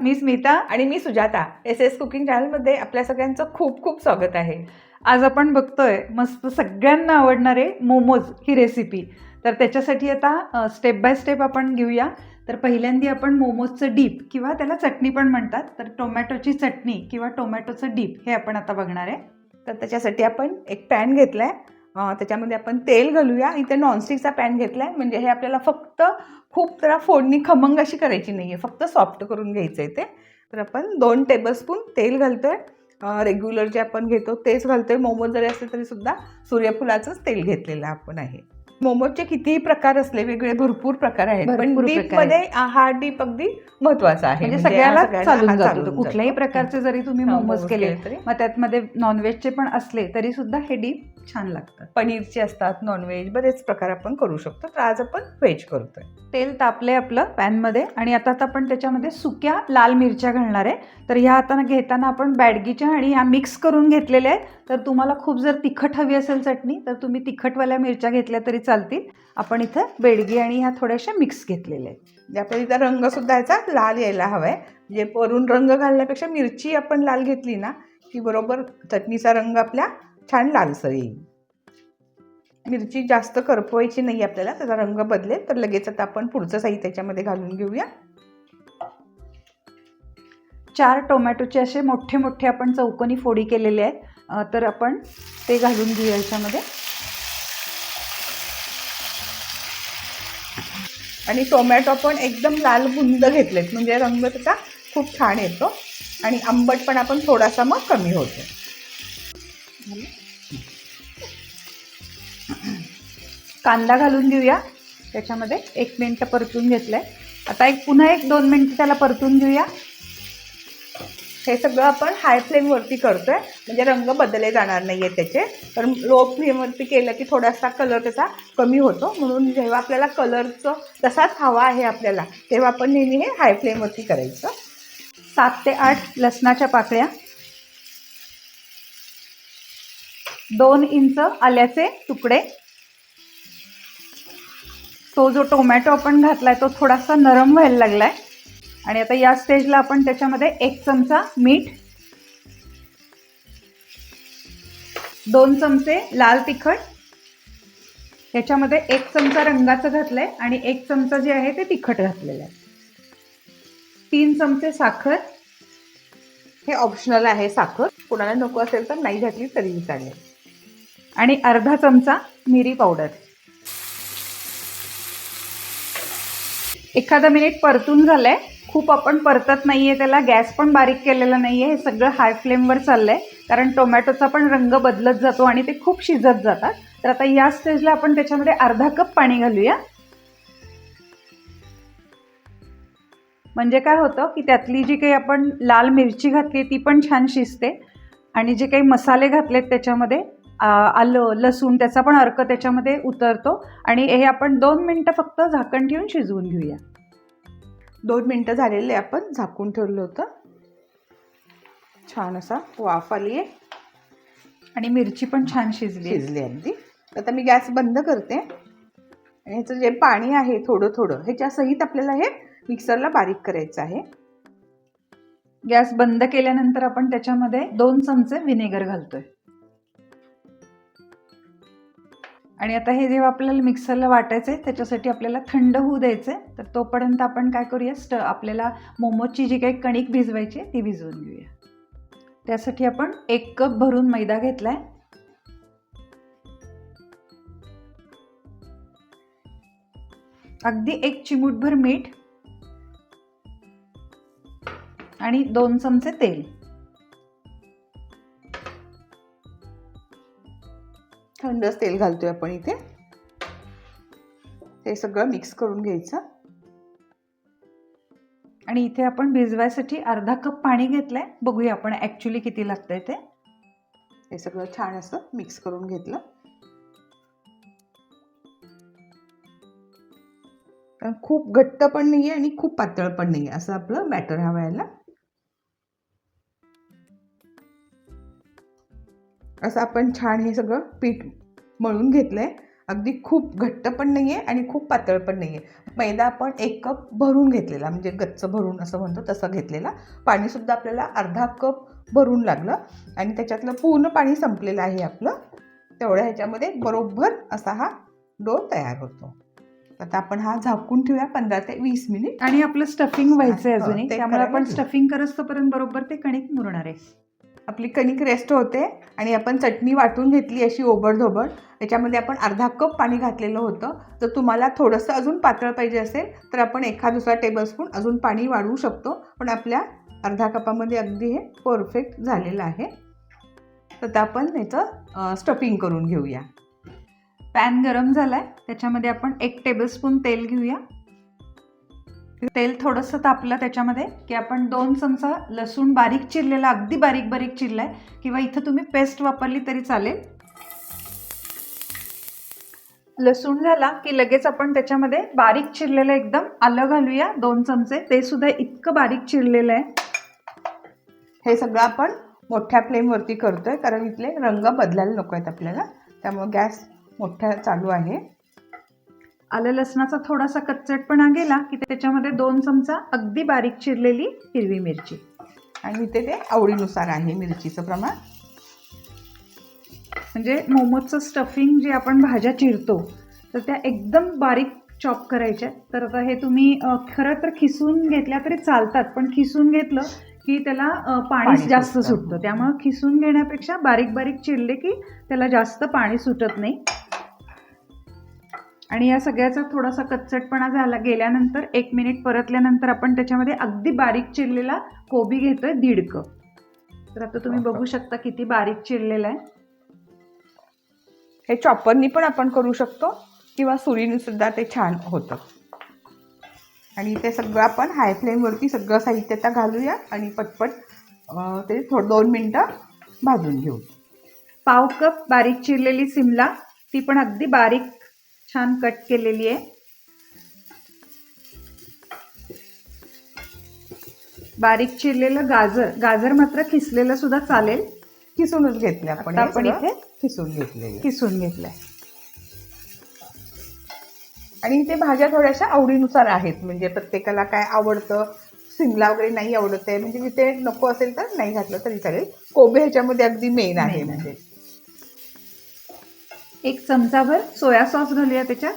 मी स्मिता आणि मी Sujata S S cooking चॅनलमध्ये आपल्या सगळ्यांचं खूप खूप स्वागत आहे. आज आपण बघतोय मस्त सगळ्यांना आवडणारे मोमोज ही रेसिपी तर त्याच्यासाठी आता स्टेप बाय स्टेप आपण घेऊया. तर पहिल्यांदी आपण मोमोजचं डीप किंवा त्याला चटणी पण म्हणतात. तर टोमॅटोची चटणी किंवा टोमॅटोचं डीप हे आपण आता बघणार आहे. तर त्याच्यासाठी आपण एक पॅन घेतला आहे त्याच्यामध्ये आपण तेल घालूया. इथे नॉनस्टिकचा पॅन घेतला आहे म्हणजे हे आपल्याला फक्त खूप त्याला फोडणी खमंग अशी करायची नाही आहे फक्त सॉफ्ट करून घ्यायचं आहे ते. तर आपण दोन टेबलस्पून तेल घालतो आहे रेग्युलर जे आपण घेतो तेच घालतो आहे मोमोज जरी असले तरी सुद्धा सूर्यफुलाचंच तेल घेतलेलं आपण आहे. मोमोजचे कितीही प्रकार असले वेगळे भरपूर प्रकार आहेत. पण मध्ये हा डीप अगदी महत्त्वाचा आहे. म्हणजे हा सगळ्याला चालून जातो. कुठल्याही. प्रकारचे जरी तुम्ही मोमोज केले तरी. मग त्यातमध्ये नॉनव्हेजचे पण असले तरी सुद्धा हे डीप छान लागतात. पनीरचे असतात नॉनव्हेज बरेच प्रकार आपण करू शकतो. तर आज आपण व्हेज करतोय. तेल तापले आपलं पॅनमध्ये आणि आता आता आपण त्याच्यामध्ये सुक्या लाल मिरच्या घालणार आहे. तर ह्या आता घेताना आपण बॅडगीच्या आणि ह्या मिक्स करून घेतलेल्या आहेत. तर तुम्हाला खूप जर तिखट हवी असेल चटणी तर तुम्ही तिखटवाल्या मिरच्या घेतल्या तरी चालतील. आपण इथं बेडगी आणि ह्या थोड्याशा मिक्स घेतलेल्या आहेत. म्हणजे इथं रंगसुद्धा याचा लाल यायला हवा आहे म्हणजे वरून रंग घालण्यापेक्षा मिरची आपण लाल घेतली ना की बरोबर चटणीचा रंग आपल्या छान लालसर येईल. मिरची जास्त करपवायची नाही आपल्याला त्याचा रंग बदलेल तर लगेच आता आपण पुढचं साहित्य त्याच्यामध्ये घालून घेऊया. चार टोमॅटोचे असे मोठे मोठे आपण चौकोनी फोडी केलेले आहेत. तर आपण ते घालून घेऊया याच्यामध्ये. आणि टोमॅटो पण एकदम लाल बुंद घेतलेत म्हणजे रंग त्याचा खूप छान येतो. आणि आंबटपणा पण थोडासा मग कमी होतो कांदा घालून घेऊया. त्याच्यामध्ये एक मिनटं परतून घेतलंय. आता एक पुन्हा एक दोन मिनटं त्याला परतून घेऊया. हे सगळं आपण हाय फ्लेमवरती करतो आहे म्हणजे रंग बदलले जाणार नाही आहे त्याचे. कारण लो फ्लेमवरती केलं की थोडासा कलर त्याचा कमी होतो. म्हणून जेव्हा आपल्याला कलरचं तसाच हवा आहे आपल्याला तेव्हा आपण नेहमी हे हाय फ्लेमवरती करायचं. सात ते आठ लसणाच्या पाकळ्या. दोन इंच आल्याचे तुकडे. तो जो टोमॅटो आपण घातलाय तो थोडासा नरम व्हायला लागलाय. आणि आता या स्टेजला आपण त्याच्यामध्ये एक चमचा मीठ दोन चमचे लाल तिखट याच्यामध्ये एक चमचा रंगाचं घातलंय आणि एक चमचा जे आहे ते तिखट घातलेलं आहे. तीन चमचे साखर. हे ऑप्शनल आहे साखर. कुणाला नको असेल तर नाही घातली तरीही चालेल. आणि अर्धा चमचा मिरी पावडर. एखादा मिनिट परतून झालं आहे खूप आपण परतत नाही आहे त्याला गॅस पण बारीक केलेला नाही आहे हे सगळं हाय फ्लेमवर चाललं आहे कारण टोमॅटोचा पण रंग बदलत जातो आणि ते खूप शिजत जातात. तर आता या स्टेजला आपण त्याच्यामध्ये अर्धा कप पाणी घालूया. म्हणजे काय होतं की त्यातली जी काही आपण लाल मिरची घातली ती पण छान शिजते. आणि जे काही मसाले घातलेत त्याच्यामध्ये आलं लसूण त्याचा पण अर्क त्याच्यामध्ये उतरतो. आणि हे आपण दोन मिनटं फक्त झाकण ठेवून शिजवून घेऊया. दोन मिनटं झालेले आपण झाकून ठेवलं होतं. छान असा वाफ आली आहे. आणि मिरची पण छान शिजली आहे. शिजली अगदी. आता मी गॅस बंद करते. आणि ह्याचं जे पाणी आहे थोडं थोडं ह्याच्या सहित आपल्याला हे मिक्सरला बारीक करायचं आहे. गॅस बंद केल्यानंतर आपण त्याच्यामध्ये दोन चमचे व्हिनेगर घालतोय. आणि आता हे जेव्हा आपल्याला मिक्सरला वाटायचं आहे त्याच्यासाठी आपल्याला थंड होऊ द्यायचं आहे तर तोपर्यंत आपण काय करूया? स्ट आपल्याला मोमोजची जी काही कणिक भिजवायची आहे ती भिजवून घेऊया. त्यासाठी आपण एक कप भरून मैदा घेतला आहे अगदी एक चिमूटभर मीठ आणि दोन चमचे तेल. थंडच तेल घालतोय आपण इथे. हे सगळं मिक्स करून घ्यायचं. आणि इथे आपण भिजवायसाठी अर्धा कप पाणी घेतलंय. बघूया आपण ॲक्च्युली किती लागतंय ते. हे सगळं छान असं मिक्स करून घेतलं. कारण खूप घट्ट पण नाही आहे आणि खूप पातळ पण नाही आहे असं आपलं बॅटर हवं यायला असं आपण छान हे सगळं पीठ मळून घेतलंय. अगदी खूप घट्ट पण नाही आहे आणि खूप पातळ पण नाही आहे मैदा आपण एक कप भरून घेतलेला म्हणजे गच्च भरून असं म्हणतो तसं घेतलेला. पाणीसुद्धा आपल्याला अर्धा कप भरून लागलं आणि त्याच्यातलं पूर्ण पाणी संपलेलं आहे आपलं. तेवढ्या ह्याच्यामध्ये बरोबर असा हा डो तयार होतो. आता आपण हा झाकून ठेवूया पंधरा ते वीस मिनिट. आणि आपलं स्टफिंग व्हायचंय हो, अजूनही त्यामुळे आपण. स्टफिंग करत तोपर्यंत बरोबर ते कणिक मुरणार आहे. आपली कणिक रेस्ट होते आणि आपण चटणी वाटून घेतली अशी ओबडधोबड. याच्यामध्ये आपण अर्धा कप पाणी घातलेलं होतं. तर तुम्हाला थोडंसं अजून पातळ पाहिजे असेल तर आपण एखाद दुसरा टेबलस्पून अजून पाणी वाढवू शकतो. पण आपल्या अर्धा कपामध्ये अगदी हे परफेक्ट झालेलं आहे. तर आता आपण याचं स्टफिंग करून घेऊया. पॅन गरम झाला आहे त्याच्यामध्ये आपण एक टेबलस्पून तेल घेऊया. तेल थोडंसं तापलं त्याच्यामध्ये की आपण दोन चमचा लसूण बारीक चिरलेला अगदी बारीक बारीक चिरलाय किंवा इथं तुम्ही पेस्ट वापरली तरी चालेल. लसूण झाला की लगेच आपण त्याच्यामध्ये बारीक चिरलेलं एकदम आलं घालूया दोन चमचे. ते सुद्धा इतकं बारीक चिरलेलं आहे. हे सगळं आपण मोठ्या फ्लेमवरती करतोय कारण इथले रंग बदलायला नको आहेत आपल्याला. त्यामुळे गॅस मोठ्या चालू आहे. आलं लसणाचा थोडासा कच्चटपणा गेला की त्याच्यामध्ये दोन चमचा अगदी बारीक चिरलेली हिरवी मिरची. आणि इथे ते आवडीनुसार आहे मिरचीचं प्रमाण. म्हणजे मोमोजचं स्टफिंग जे आपण भाज्या चिरतो तर त्या एकदम बारीक चॉप करायच्या. तर आता हे तुम्ही खरं तर खिसून घेतल्या तरी चालतात पण खिसून घेतलं की त्याला पाणी जास्त. सुटतं. त्यामुळं खिसून घेण्यापेक्षा बारीक बारीक चिरले की त्याला जास्त पाणी सुटत नाही. आणि या सगळ्याचा थोडासा कच्चटपणा झाला गेल्यानंतर एक मिनिट परतल्यानंतर आपण त्याच्यामध्ये अगदी बारीक चिरलेला कोबी घेतोय दीड कप तर आता तुम्ही बघू शकता किती बारीक चिरलेला आहे. हे चॉपरनी पण आपण करू शकतो किंवा सुरीने सुद्धा ते छान होतं. आणि ते सगळं आपण हाय फ्लेमवरती सगळं साहित्य आता घालूया आणि पटपट ते थोडं दोन मिनटं भाजून घेऊ. पाव कप बारीक चिरलेली सिमला ती पण अगदी बारीक छान कट केलेली आहे. बारीक चिरलेलं गाजर गाजर मात्र खिसलेलं सुद्धा चालेल. किसूनच घेतले आपण आपण इथे किसून घेतलेले किसून घेतलंय. आणि इथे भाज्या थोड्याशा आवडीनुसार आहेत. म्हणजे प्रत्येकाला काय आवडतं शिमला वगैरे नाही आवडत आहे. म्हणजे तिथे नको असेल तर नाही घातलं तरी चालेल. कोबे ह्याच्यामध्ये अगदी मेन आहे. म्हणजे. एक चमचाभर सोया सॉस घालूया त्याच्यात.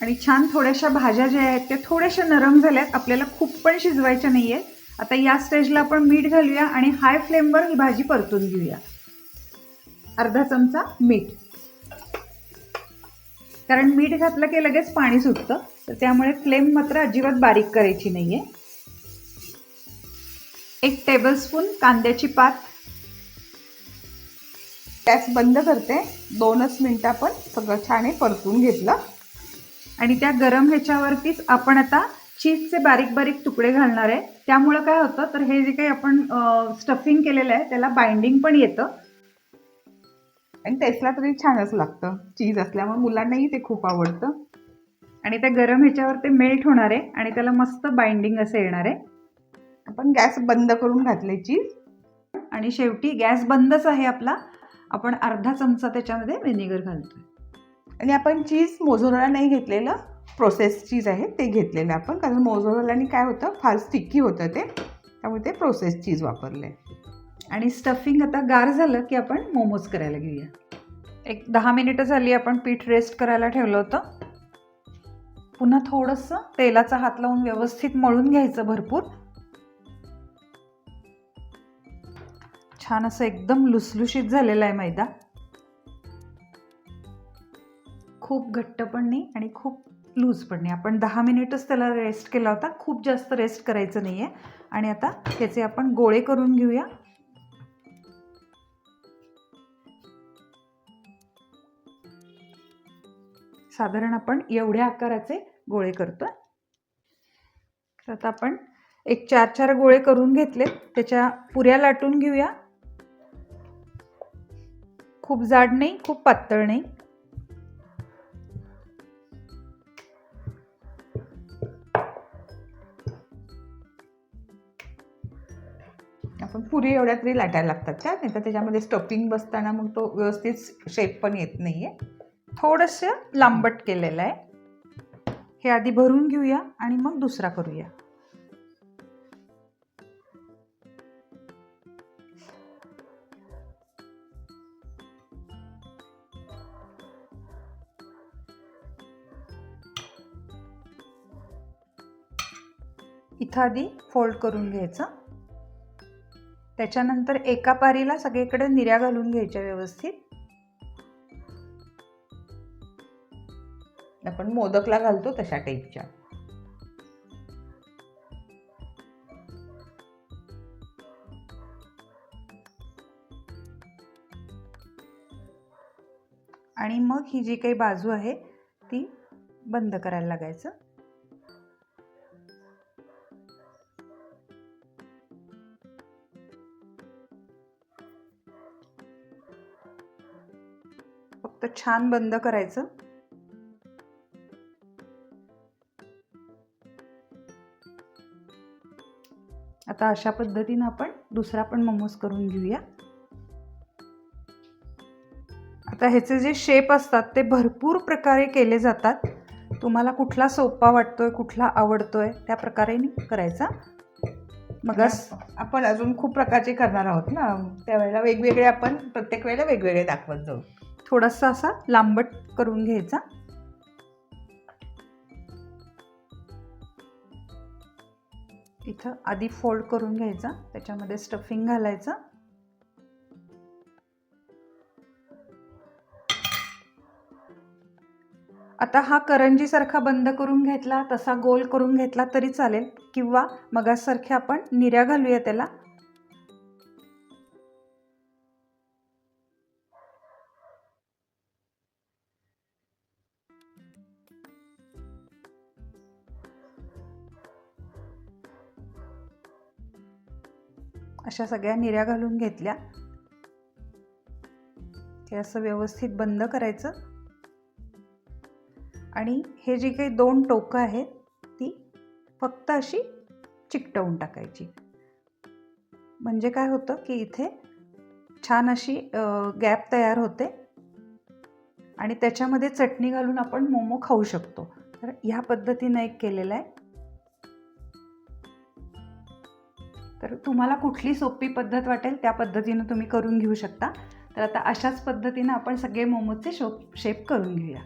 आणि छान थोड्याशा भाज्या ज्या आहेत त्या थोड्याशा नरम झाल्यात. आपल्याला खूप पण शिजवायच्या नाहीये आता या स्टेजला आपण मीठ घालूया आणि हाय फ्लेमवर ही भाजी परतून घेऊया. अर्धा चमचा मीठ. कारण मीठ घातलं की लगेच पाणी सुटतं. तर त्यामुळे फ्लेम मात्र अजिबात बारीक करायची नाहीये. एक टेबलस्पून कांद्याची पात गॅस बंद करते. दोनच मिनिटं आपण सगळं छान हे परतून घेतलं. आणि त्या गरम ह्याच्यावरतीच आपण आता चीजचे बारीक बारीक तुकडे घालणार आहे. त्यामुळं काय होतं तर हे जे काही आपण स्टफिंग केलेलं आहे त्याला बाइंडिंग पण येतं. आणि टेस्टला तरी छानच लागतं. चीज असल्यामुळे मुलांनाही ते खूप आवडतं. आणि त्या गरम ह्याच्यावर ते मेल्ट होणार आहे आणि त्याला मस्त बाइंडिंग असं येणार आहे. आपण गॅस बंद करून घातले चीज. आणि शेवटी गॅस बंदच आहे आपला. आपण अर्धा चमचा त्याच्यामध्ये व्हिनेगर घालतोय. आणि आपण चीज मोझोरोला नाही घेतलेलं प्रोसेस चीज आहे ते घेतलेलं आपण. कारण मोझोरोलानी काय होतं फार स्टिकी होतं ते. त्यामुळे ते प्रोसेस चीज वापरले आणि स्टफिंग आता गार झालं की आपण मोमोज करायला घेऊया. एक दहा मिनिटं झाली आपण पीठ रेस्ट करायला ठेवलं होतं. पुन्हा थोडंसं तेलाचा हात लावून व्यवस्थित मळून घ्यायचं भरपूर. छान असं एकदम लुसलुशीत झालेला आहे मैदा. खूप घट्ट पण नाही आणि खूप लूज पण नाही. आपण दहा मिनिटच त्याला रेस्ट केला होता. खूप जास्त रेस्ट करायचं नाही आहे आणि आता त्याचे आपण गोळे करून घेऊया. साधारण आपण एवढ्या आकाराचे गोळे करतो तर आता आपण एक चार चार गोळे करून घेतले त्याच्या पुऱ्या लाटून घेऊया. खूप जाड नाही खूप पातळ नाही. आपण पुरी एवढ्या तरी लाटायला लागतात त्या नाही तर त्याच्यामध्ये स्टफिंग बसताना मग तो व्यवस्थित शेप पण येत नाही आहे थोडंसं लांबट केलेलं आहे. हे आधी भरून घेऊया आणि मग दुसरा करूया. इथं आधी फोल्ड करून घ्यायचं. त्याच्यानंतर एका पारीला सगळीकडे निर्या घालून घ्यायच्या व्यवस्थित. आपण मोदकला घालतो तशा टाईपच्या आणि मग ही जी काही बाजू आहे ती बंद करायला लागायचं. फक्त छान बंद करायचं. आता अशा पद्धतीनं आपण दुसरा पण मोमोज करून घेऊया. आता ह्याचे जे शेप असतात ते भरपूर प्रकारे केले जातात. तुम्हाला कुठला सोपा वाटतोय कुठला आवडतोय त्या प्रकारे करायचा. मग आपण अजून खूप प्रकारचे करणार आहोत ना? त्यावेळेला वेगवेगळे आपण प्रत्येक वेळेला वेगवेगळे दाखवत जाऊ. थोडासा असा लांबट करून घ्यायचा. इथं आधी फोल्ड करून घ्यायचा त्याच्यामध्ये स्टफिंग घालायचं. आता हा करंजीसारखा बंद करून घेतला तसा गोल करून घेतला तरी चालेल किंवा मगासारखे आपण निऱ्या घालूया त्याला अशा सगळ्या निऱ्या घालून घेतल्या. हे असं व्यवस्थित बंद करायचं. आणि हे जी काही दोन टोकं आहेत ती फक्त अशी चिकटवून टाकायची. म्हणजे काय होतं की इथे छान अशी गॅप तयार होते. आणि त्याच्यामध्ये चटणी घालून आपण मोमो खाऊ शकतो. तर ह्या पद्धतीनं एक केलेलं आहे. तर तुम्हाला कुठली सोपी पद्धत वाटेल त्या पद्धतीनं तुम्ही करून घेऊ शकता. तर आता अशाच पद्धतीनं आपण सगळे मोमोजचे शोप शेप करून घेऊया.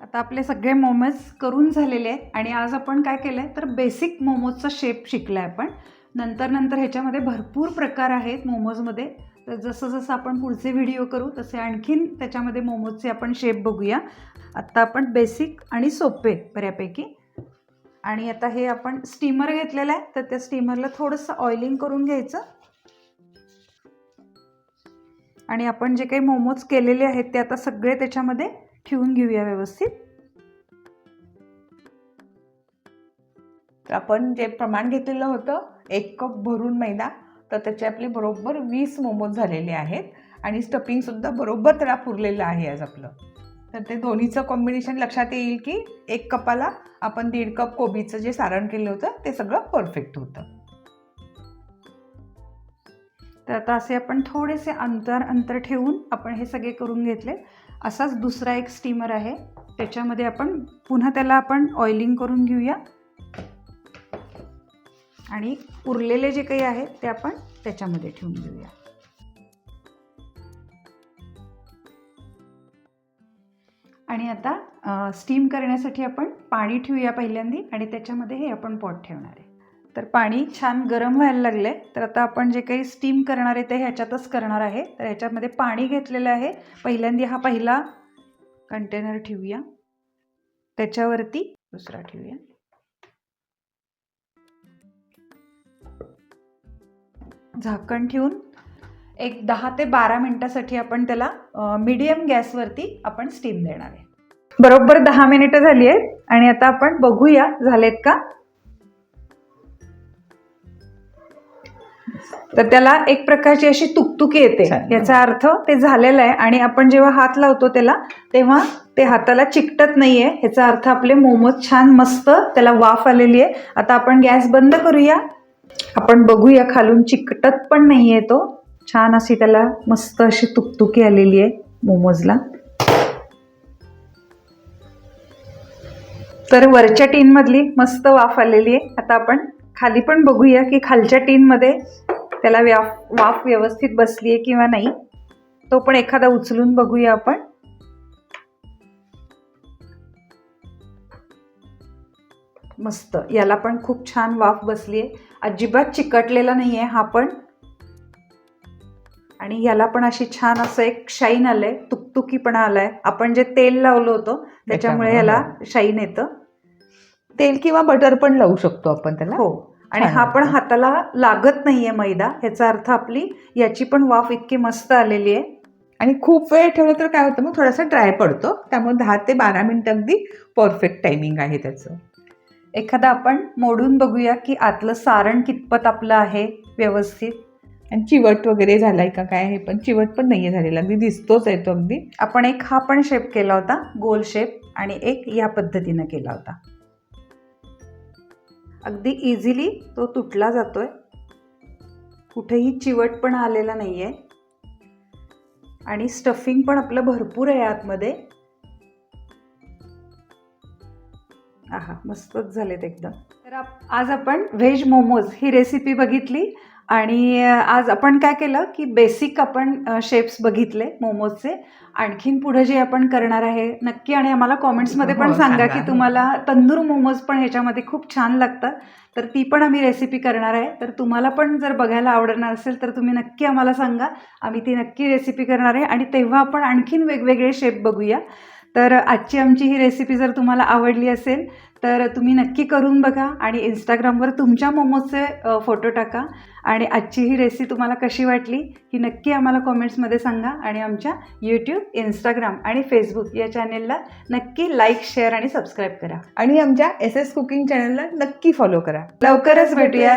आता आपले सगळे मोमोज करून झालेले आहेत आणि आज आपण काय केलं आहे तर बेसिक मोमोजचा शेप शिकला आहे आपण. नंतर नंतर ह्याच्यामध्ये भरपूर प्रकार आहेत मोमोजमध्ये. तर जसं जसं आपण पुढचे व्हिडिओ करू तसे आणखीन त्याच्यामध्ये मोमोजचे आपण शेप बघूया. आत्ता आपण बेसिक आणि सोपे बऱ्यापैकी. आणि आता हे आपण स्टीमर घेतलेलं आहे तर त्या स्टीमरला थोडंसं ऑइलिंग करून घ्यायचं. आणि आपण जे काही मोमोज केलेले आहेत ते आता सगळे त्याच्यामध्ये ठेवून घेऊया व्यवस्थित. तर आपण जे प्रमाण घेतलेलं होतं एक कप भरून मैदा तर त्याचे आपले बरोबर वीस मोमोज झालेले आहेत. आणि स्टफिंगसुद्धा बरोबर त्याला पुरलेलं आहे आज आपलं. तर ते दोन्हीचं कॉम्बिनेशन लक्षात येईल की एक कपाला आपण दीड कप कोबीचं जे सारण केलं होतं ते सगळं परफेक्ट होतं. तर आता असे आपण थोडेसे अंतर अंतर ठेवून आपण हे सगळे करून घेतले. असाच दुसरा एक स्टीमर आहे. त्याच्यामध्ये आपण पुन्हा त्याला आपण ऑइलिंग करून घेऊया. आणि उरलेले जे काही आहेत ते आपण त्याच्यामध्ये ठेवून घेऊया. आणि आता स्टीम करण्यासाठी आपण पाणी ठेवूया पहिल्यांदी आणि त्याच्यामध्ये हे आपण पॉट ठेवणार आहे. तर पाणी छान गरम व्हायला लागलं आहे तर आता आपण जे काही स्टीम करणार आहे ते ह्याच्यातच करणार आहे. तर ह्याच्यामध्ये पाणी घेतलेलं आहे. पहिल्यांदा हा पहिला कंटेनर ठेवूया. त्याच्यावरती दुसरा ठेवूया. झाकण ठेवून एक दहा ते बारा मिनटासाठी आपण त्याला मीडियम गॅसवरती आपण स्टीम देणार आहे. बरोबर दहा मिनिटं झाली आहेत आणि आता आपण बघूया झालेत का? तर त्याला एक प्रकारची अशी तुकतुकी येते. याचा अर्थ ते झालेलं आहे आणि आपण जेव्हा हात लावतो त्याला तेव्हा ते हाताला चिकटत नाहीये. ह्याचा अर्थ आपले मोमोज छान मस्त त्याला वाफ आलेली आहे. आता आपण गॅस बंद करूया. आपण बघूया खालून चिकटत पण नाहीये तो. छान अशी त्याला मस्त अशी तुकतुकी आलेली आहे मोमोजला. तर वरच्या टीनमधली मस्त वाफ आलेली आहे. आता आपण खाली पण बघूया की खालच्या टीनमध्ये त्याला व्याफ वाफ व्यवस्थित बसली आहे किंवा नाही. तो पण एखादा उचलून बघूया आपण. मस्त याला पण खूप छान वाफ बसली आहे. अजिबात चिकटलेला नाही आहे हा पण. आणि याला पण अशी छान असं एक शाईन आलंय तुकतुकीपणा आलाय. आपण जे तेल लावलं होतं त्याच्यामुळे याला शाईन येतं. तेल किंवा बटर पण लावू शकतो आपण त्याला. हो. आणि हा पण. हाताला लागत नाहीये मैदा ह्याचा अर्थ आपली याची पण वाफ इतकी मस्त आलेली आहे. आणि खूप वेळ ठेवलं तर काय होतं मग थोडासा ड्राय पडतो. त्यामुळे दहा ते बारा मिनिटं अगदी परफेक्ट टायमिंग आहे त्याचं. एखादा आपण मोडून बघूया की आतलं सारण कितपत आपलं आहे व्यवस्थित. आणि चिवट वगैरे झालाय का काय हे पण चिवट पण नाही आहे झालेला. अगदी दिसतोच आहे तो अगदी. आपण एक हा पण शेप केला होता गोल शेप आणि एक या पद्धतीनं केला होता. अगदी इझिली तो तुटला जातोय. कुठेही चिवट पण आलेला नाही आहे आणि स्टफिंग पण आपलं भरपूर आहे आतमध्ये. आहा मस्तच झालेत एकदम. तर आज आपण व्हेज मोमोज ही रेसिपी बघितली. आणि आज आपण काय केलं की बेसिक आपण शेप्स बघितले मोमोजचे. आणखीन पुढे जे आपण करणार आहे नक्की आणि आम्हाला कॉमेंट्समध्ये पण हो, सांगा सांगा. की तुम्हाला तंदूर मोमोज पण ह्याच्यामध्ये खूप छान लागतात. तर ती पण आम्ही रेसिपी करणार आहे. तर तुम्हाला पण जर बघायला आवडणार असेल तर तुम्ही नक्की आम्हाला सांगा. आम्ही ती नक्की रेसिपी करणार आहे आणि तेव्हा आपण आणखीन वेगवेगळे शेप बघूया. तर आजची आमची ही रेसिपी जर तुम्हाला आवडली असेल तर तुम्ही नक्की करून बघा आणि इंस्टाग्रामवर तुमच्या मोमोजचे फोटो टाका. आणि आजची ही रेसिपी तुम्हाला कशी वाटली ही नक्की आम्हाला कॉमेंट्समध्ये सांगा आणि आमच्या यूट्यूब इंस्टाग्राम आणि फेसबुक या चॅनेलला नक्की लाईक शेअर आणि सबस्क्राईब करा. आणि आमच्या एस एस कुकिंग चॅनलला नक्की फॉलो करा. लवकरच भेटूया